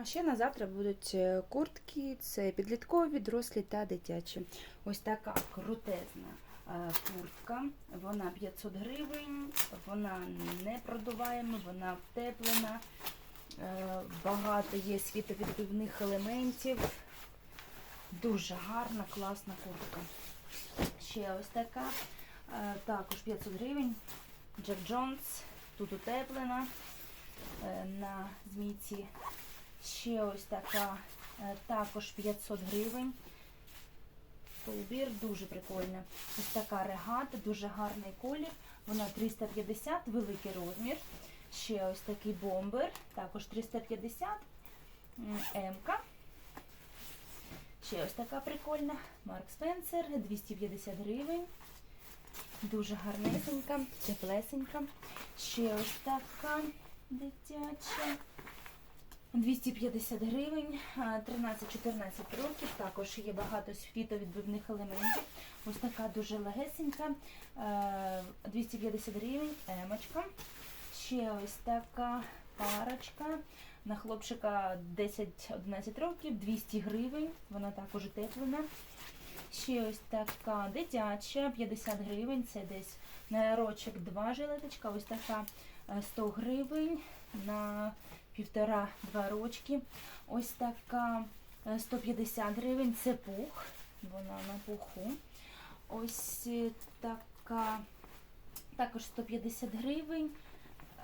А ще на завтра будуть е, куртки, це підліткові, дорослі та дитячі. Ось така крутезна е, куртка. Вона 500 гривень, вона не продуваєма, вона втеплена. Е, Багато є світовідбивних елементів. Дуже гарна, класна куртка. Ще ось така. Також 500 гривень. Джек Джонс. Тут утеплена на змійці. Ще ось така, е, також 500 гривень. Полбір дуже прикольна. Ось така регата, дуже гарний колір. Вона 350, великий розмір. Ще ось такий бомбер, також 350. М, М-ка. Ще ось така прикольна. Марк Спенсер, 250 гривень. Дуже гарнесенька, теплесенька. Ще ось така дитяча. 250 гривень, 13-14 років. Також є багато світовідбивних елементів. Ось така дуже легесенька. е, 250 гривень, емочка. Ще ось така парочка. На хлопчика 10-11 років, 200 гривень. Вона також утеплена. Ще ось така дитяча, 50 гривень. Це десь на рочок 2 жилеточка. Ось така е, 100 гривень на півтора-два рочки. Ось така е, 150 гривень. Це пух. Вона на пуху. Ось е, така також 150 гривень.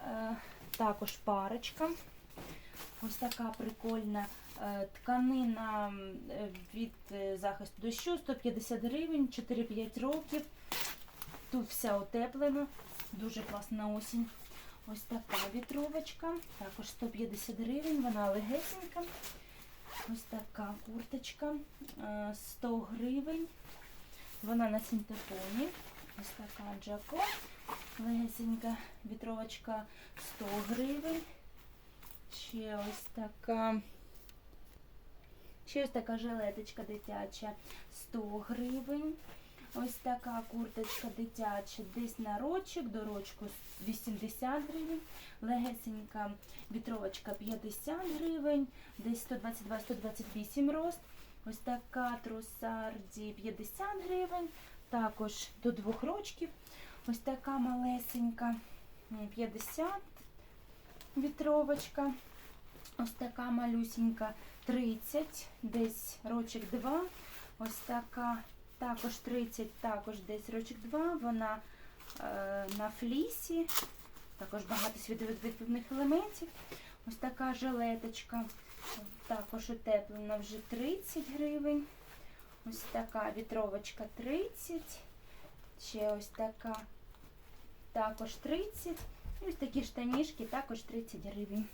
Е, Також парочка. Ось така прикольна е, тканина е, від е, захисту дощу 150 гривень, 4-5 років. Тут вся утеплена, дуже класна осінь. Ось така вітровочка, також 150 гривень, вона легесенька. Ось така курточка, е, 100 гривень. Вона на синтепоні. Ось така джако. Легесенька вітровочка 100 гривень. Ще ось така. Ще ось така жилеточка дитяча 100 гривень. Ось така курточка дитяча, десь на рочок, до рочку 80 гривень. Легесенька вітровочка 50 гривень, десь 122-128 рост. Ось така трусарді 50 гривень, також до двох рочків. Ось така малесенька 50 вітровочка. Ось така малюсенька 30, десь рочок 2. Ось така також 30, також десь рочок 2. Вона е, на флісі. Також багато світовідбивних елементів. Ось така жилеточка. Також утеплена вже 30 гривень. Ось така вітровочка 30. Ще ось така також 30. І ось такі штанішки також 30 гривень.